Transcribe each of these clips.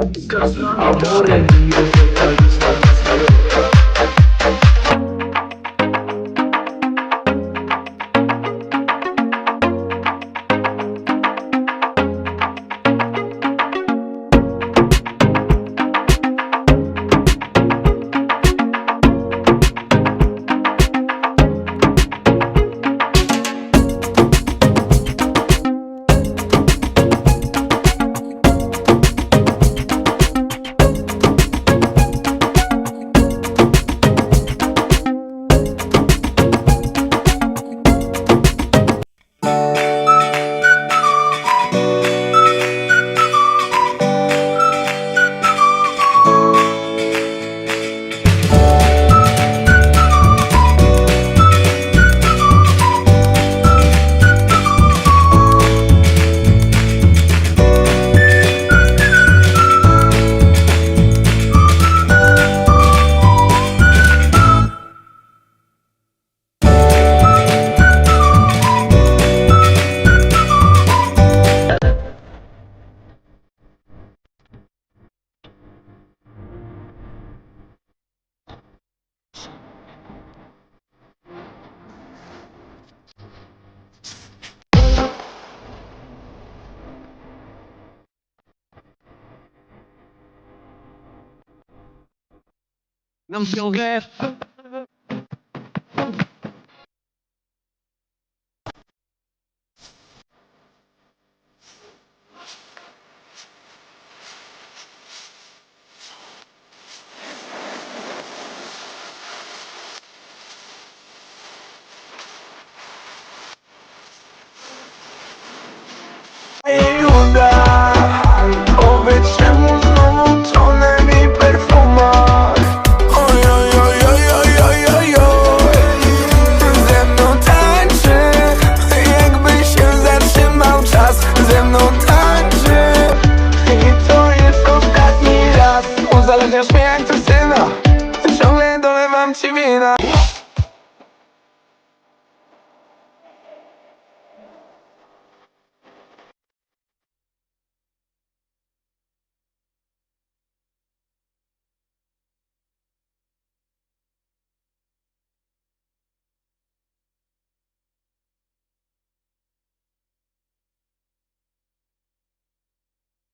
Amore mio, Não me interessa.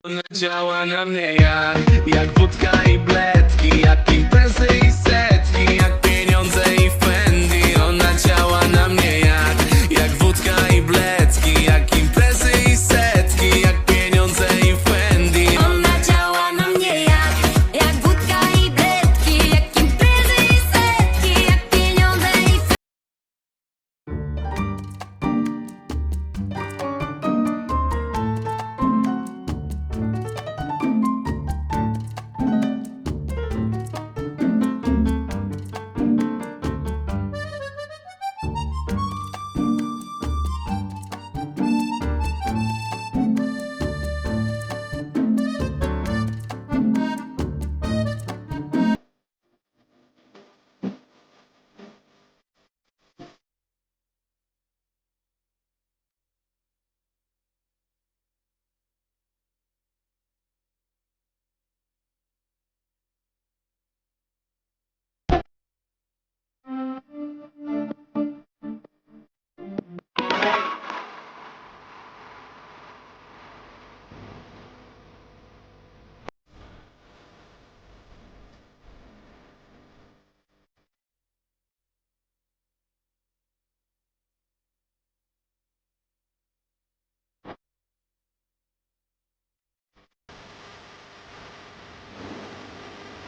Ona działa na mnie jak, jak wódka i bledki, jak imprezy i setki, jak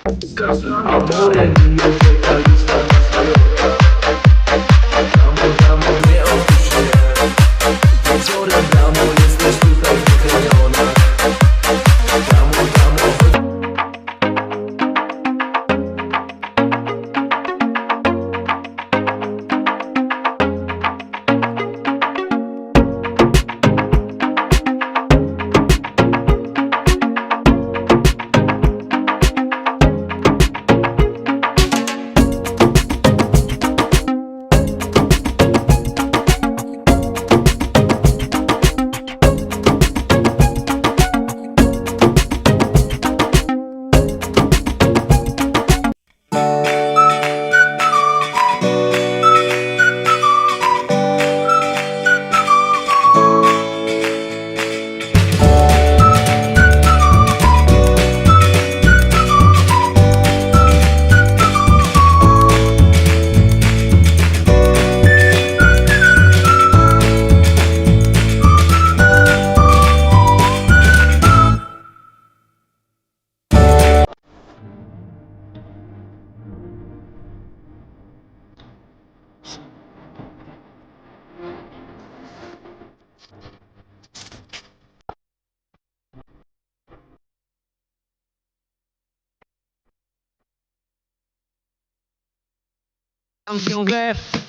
I wanna be you. Attention greffe um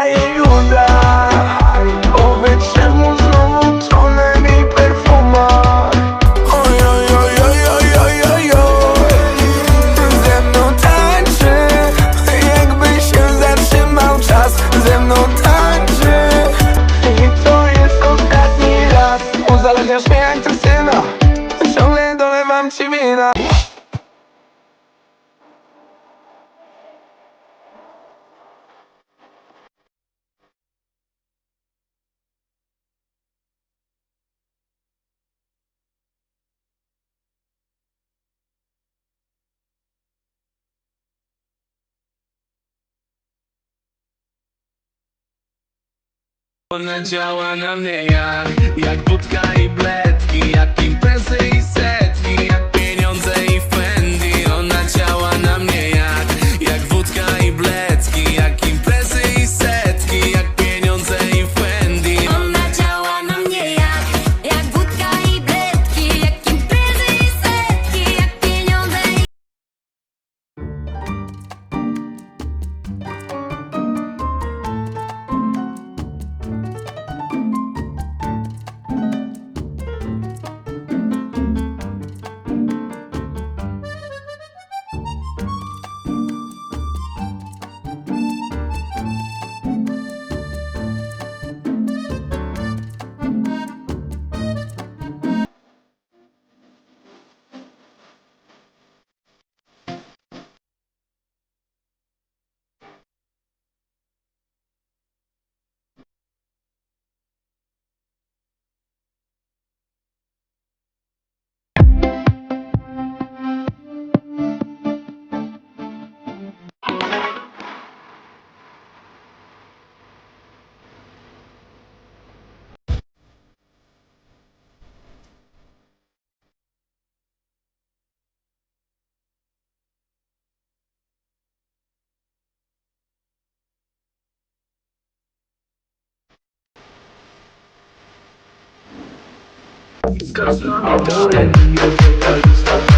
Hey, you. Ona działa na mnie jak, jak wódka i bledki Jak imprezy Cause I'm always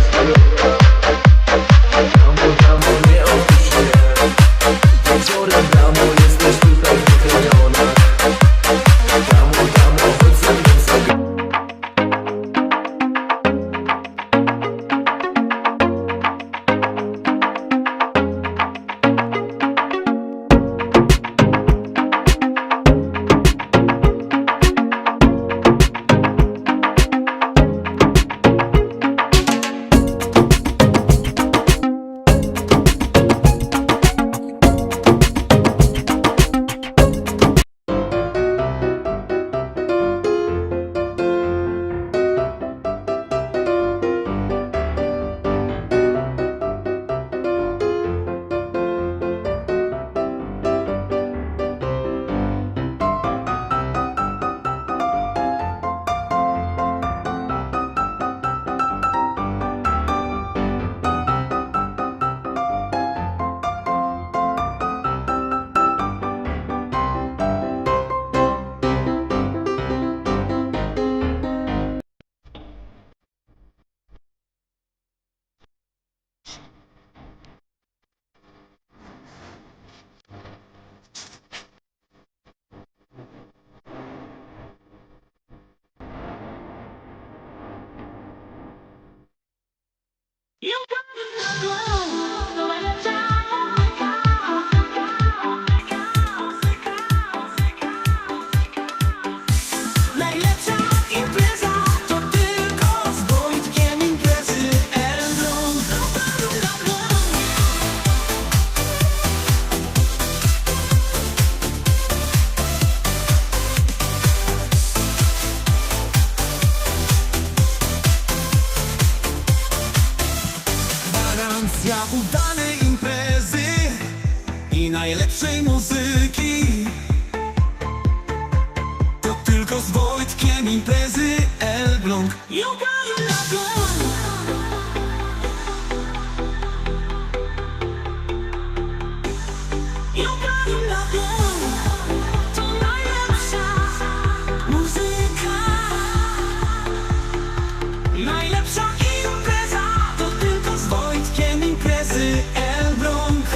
Najlepsza impreza to tylko z Wojtkiem imprezy Elbląg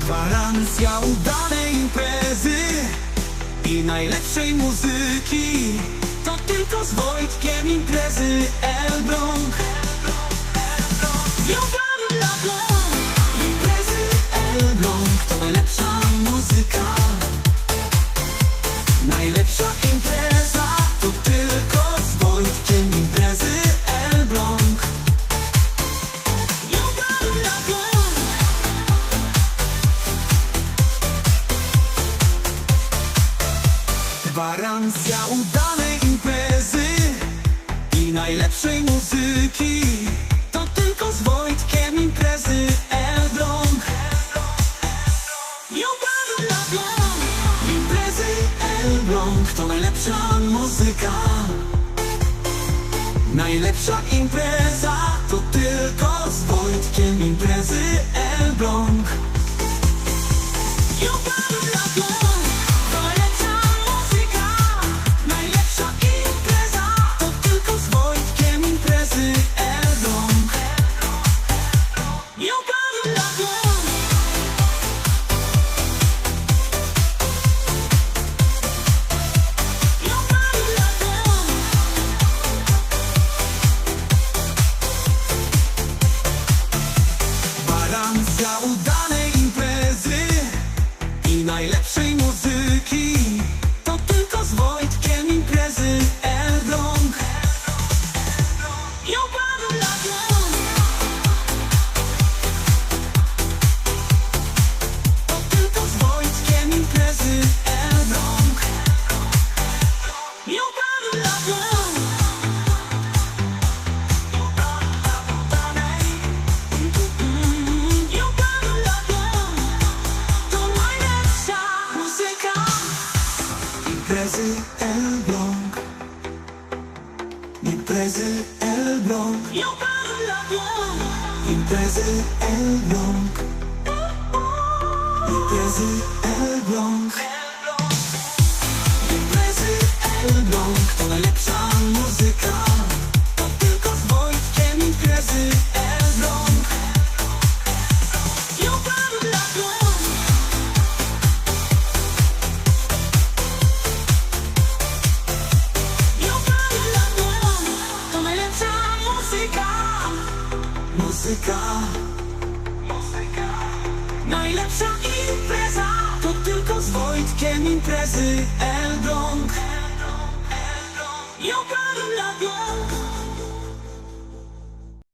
Gwarancja udanej imprezy i najlepszej muzyki To tylko z Wojtkiem imprezy Elbląg Elbląg, Elbląg. Imprezy Elbląg to najlepsza Szansa udanej imprezy I najlepszej muzyki. To tylko z Wojtkiem imprezy Elbląg. Imprezy Elbląg To najlepsza muzyka. Najlepsza impreza To tylko z Wojtkiem imprezy Elbląg.